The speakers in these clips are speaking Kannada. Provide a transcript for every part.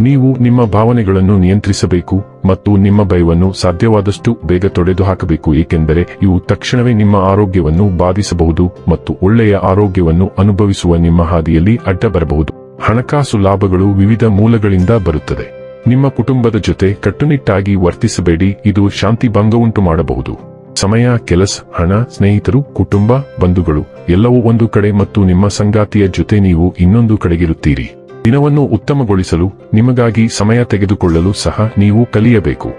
ನೀವು ನಿಮ್ಮ ಭಾವನೆಗಳನ್ನು ನಿಯಂತ್ರಿಸಬೇಕು ಮತ್ತು ನಿಮ್ಮ ಭಯವನ್ನು ಸಾಧ್ಯವಾದಷ್ಟು ಬೇಗ ತೊಡೆದು ಹಾಕಬೇಕು ಏಕೆಂದರೆ ಇವು ತಕ್ಷಣವೇ ನಿಮ್ಮ ಆರೋಗ್ಯವನ್ನು ಬಾಧಿಸಬಹುದು ಮತ್ತು ಒಳ್ಳೆಯ ಆರೋಗ್ಯವನ್ನು ಅನುಭವಿಸುವ ನಿಮ್ಮ ಹಾದಿಯಲ್ಲಿ ಅಡ್ಡ ಬರಬಹುದು ಹಣಕಾಸು ಲಾಭಗಳು ವಿವಿಧ ಮೂಲಗಳಿಂದ ಬರುತ್ತದೆ. ನಿಮ್ಮ ಕುಟುಂಬದ ಜೊತೆ ಕಟ್ಟುನಿಟ್ಟಾಗಿ ವರ್ತಿಸಬೇಡಿ, ಇದು ಶಾಂತಿ ಭಂಗವುಂಟು ಮಾಡಬಹುದು. ಸಮಯ, ಕೆಲಸ, ಹಣ, ಸ್ನೇಹಿತರು, ಕುಟುಂಬ, ಬಂಧುಗಳು, ಎಲ್ಲವೂ ಒಂದು ಕಡೆ ಮತ್ತು ನಿಮ್ಮ ಸಂಗಾತಿಯ ಜೊತೆ ನೀವು ಇನ್ನೊಂದು ಕಡೆಗಿರುತ್ತೀರಿ. ದಿನವನ್ನು ಉತ್ತಮಗೊಳಿಸಲು, ನಿಮಗಾಗಿ ಸಮಯ ತೆಗೆದುಕೊಳ್ಳಲು ಸಹ ನೀವು ಕಲಿಯಬೇಕು.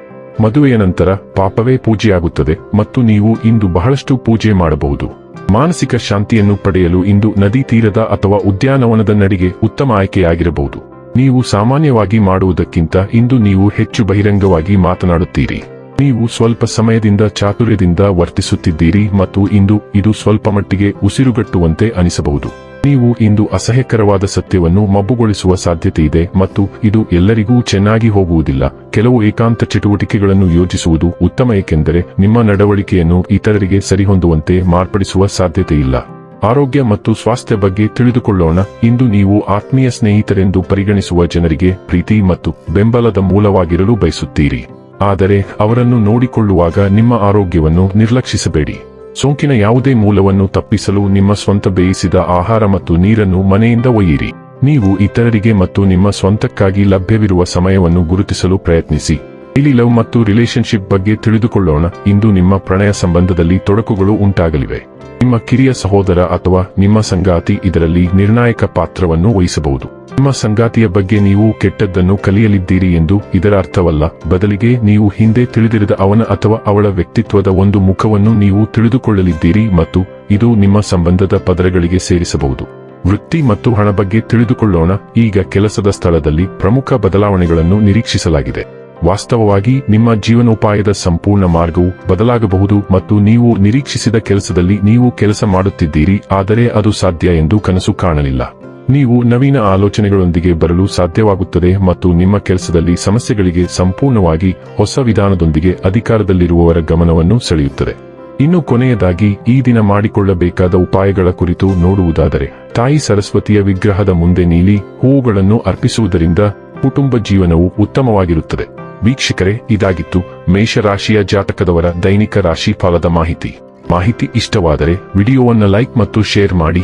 ಮದುವೆಯ ನಂತರ ಪಾಪವೇ ಪೂಜೆಯಾಗುತ್ತದೆ ಮತ್ತು ನೀವು ಇಂದು ಬಹಳಷ್ಟು ಪೂಜೆ ಮಾಡಬಹುದು. ಮಾನಸಿಕ ಶಾಂತಿಯನ್ನು ಪಡೆಯಲು ಇಂದು ನದಿ ತೀರದ ಅಥವಾ ಉದ್ಯಾನವನದ ನಡಿಗೆ ಉತ್ತಮ ಆಯ್ಕೆಯಾಗಿರಬಹುದು. ನೀವು ಸಾಮಾನ್ಯವಾಗಿ ಮಾಡುವುದಕ್ಕಿಂತ ಇಂದು ನೀವು ಹೆಚ್ಚು ಬಹಿರಂಗವಾಗಿ ಮಾತನಾಡುತ್ತೀರಿ. ನೀವು ಸ್ವಲ್ಪ ಸಮಯದಿಂದ ಚಾತುರ್ಯದಿಂದ ವರ್ತಿಸುತ್ತಿದ್ದೀರಿ ಮತ್ತು ಇಂದು ಇದು ಸ್ವಲ್ಪ ಮಟ್ಟಿಗೆ ಉಸಿರುಗಟ್ಟುವಂತೆ ಅನಿಸಬಹುದು. ನೀವು ಇಂದು ಅಸಹ್ಯಕರವಾದ ಸತ್ಯವನ್ನು ಮಬ್ಬುಗೊಳಿಸುವ ಸಾಧ್ಯತೆ ಇದೆ ಮತ್ತು ಇದು ಎಲ್ಲರಿಗೂ ಚೆನ್ನಾಗಿ ಹೋಗುವುದಿಲ್ಲ. ಕೆಲವು ಏಕಾಂತ ಚಟುವಟಿಕೆಗಳನ್ನು ಯೋಜಿಸುವುದು ಉತ್ತಮ ಏಕೆಂದರೆ ನಿಮ್ಮ ನಡವಳಿಕೆಯನ್ನು ಇತರರಿಗೆ ಸರಿಹೊಂದುವಂತೆ ಮಾರ್ಪಡಿಸುವ ಸಾಧ್ಯತೆ ಇಲ್ಲ. ಆರೋಗ್ಯ ಮತ್ತು ಸ್ವಾಸ್ಥ್ಯ ಬಗ್ಗೆ ತಿಳಿದುಕೊಳ್ಳೋಣ. ಇಂದು ನೀವು ಆತ್ಮೀಯ ಸ್ನೇಹಿತರೆಂದು ಪರಿಗಣಿಸುವ ಜನರಿಗೆ ಪ್ರೀತಿ ಮತ್ತು ಬೆಂಬಲದ ಮೂಲವಾಗಿರಲು ಬಯಸುತ್ತೀರಿ. ಆದರೆ ಅವರನ್ನು ನೋಡಿಕೊಳ್ಳುವಾಗ ನಿಮ್ಮ ಆರೋಗ್ಯವನ್ನು ನಿರ್ಲಕ್ಷಿಸಬೇಡಿ. ಸೋಂಕಿನ ಯಾವುದೇ ಮೂಲವನ್ನು ತಪ್ಪಿಸಲು ನಿಮ್ಮ ಸ್ವಂತ ಬೇಯಿಸಿದ ಆಹಾರ ಮತ್ತು ನೀರನ್ನು ಮನೆಯಿಂದ ಒಯ್ಯಿರಿ. ನೀವು ಇತರರಿಗೆ ಮತ್ತು ನಿಮ್ಮ ಸ್ವಂತಕ್ಕಾಗಿ ಲಭ್ಯವಿರುವ ಸಮಯವನ್ನು ಗುರುತಿಸಲು ಪ್ರಯತ್ನಿಸಿ. ಇಲ್ಲಿ ಲವ್ ಮತ್ತು ರಿಲೇಶನ್ಶಿಪ್ ಬಗ್ಗೆ ತಿಳಿದುಕೊಳ್ಳೋಣ. ಇಂದು ನಿಮ್ಮ ಪ್ರಣಯ ಸಂಬಂಧದಲ್ಲಿ ತೊಡಕುಗಳು ಉಂಟಾಗಲಿವೆ. ನಿಮ್ಮ ಕಿರಿಯ ಸಹೋದರ ಅಥವಾ ನಿಮ್ಮ ಸಂಗಾತಿ ಇದರಲ್ಲಿ ನಿರ್ಣಾಯಕ ಪಾತ್ರವನ್ನು ವಹಿಸಬಹುದು. ನಿಮ್ಮ ಸಂಗಾತಿಯ ಬಗ್ಗೆ ನೀವು ಕೆಟ್ಟದ್ದನ್ನು ಕಲಿಯಲಿದ್ದೀರಿ ಎಂದು ಇದರ ಅರ್ಥವಲ್ಲ. ಬದಲಿಗೆ ನೀವು ಹಿಂದೆ ತಿಳಿದಿರದ ಅವನ ಅಥವಾ ಅವಳ ವ್ಯಕ್ತಿತ್ವದ ಒಂದು ಮುಖವನ್ನು ನೀವು ತಿಳಿದುಕೊಳ್ಳಲಿದ್ದೀರಿ ಮತ್ತು ಇದು ನಿಮ್ಮ ಸಂಬಂಧದ ಪದರಗಳಿಗೆ ಸೇರಿಸಬಹುದು. ವೃತ್ತಿ ಮತ್ತು ಹಣ ಬಗ್ಗೆ ತಿಳಿದುಕೊಳ್ಳೋಣ. ಈಗ ಕೆಲಸದ ಸ್ಥಳದಲ್ಲಿ ಪ್ರಮುಖ ಬದಲಾವಣೆಗಳನ್ನು ನಿರೀಕ್ಷಿಸಲಾಗಿದೆ. ವಾಸ್ತವವಾಗಿ ನಿಮ್ಮ ಜೀವನೋಪಾಯದ ಸಂಪೂರ್ಣ ಮಾರ್ಗವು ಬದಲಾಗಬಹುದು ಮತ್ತು ನೀವು ನಿರೀಕ್ಷಿಸಿದ ಕೆಲಸದಲ್ಲಿ ನೀವು ಕೆಲಸ ಮಾಡುತ್ತಿದ್ದೀರಿ, ಆದರೆ ಅದು ಸಾಧ್ಯ ಎಂದು ಕನಸು ಕಾಣಲಿಲ್ಲ. ನೀವು ನವೀನ ಆಲೋಚನೆಗಳೊಂದಿಗೆ ಬರಲು ಸಾಧ್ಯವಾಗುತ್ತದೆ ಮತ್ತು ನಿಮ್ಮ ಕೆಲಸದಲ್ಲಿ ಸಮಸ್ಯೆಗಳಿಗೆ ಸಂಪೂರ್ಣವಾಗಿ ಹೊಸ ವಿಧಾನದೊಂದಿಗೆ ಅಧಿಕಾರದಲ್ಲಿರುವವರ ಗಮನವನ್ನು ಸೆಳೆಯುತ್ತದೆ. ಇನ್ನು ಕೊನೆಯದಾಗಿ, ಈ ದಿನ ಮಾಡಿಕೊಳ್ಳಬೇಕಾದ ಉಪಾಯಗಳ ಕುರಿತು ನೋಡುವುದಾದರೆ, ತಾಯಿ ಸರಸ್ವತಿಯ ವಿಗ್ರಹದ ಮುಂದೆ ನೀಲಿ ಹೂವುಗಳನ್ನು ಅರ್ಪಿಸುವುದರಿಂದ ಕುಟುಂಬ ಜೀವನವು ಉತ್ತಮವಾಗಿರುತ್ತದೆ. ವೀಕ್ಷಕರೇ, ಇದಾಗಿತ್ತು ಮೇಷರಾಶಿಯ ಜಾತಕದವರ ದೈನಿಕ ರಾಶಿ ಫಲದ ಮಾಹಿತಿ. ಮಾಹಿತಿ ಇಷ್ಟವಾದರೆ ವಿಡಿಯೋವನ್ನು ಲೈಕ್ ಮತ್ತು ಶೇರ್ ಮಾಡಿ.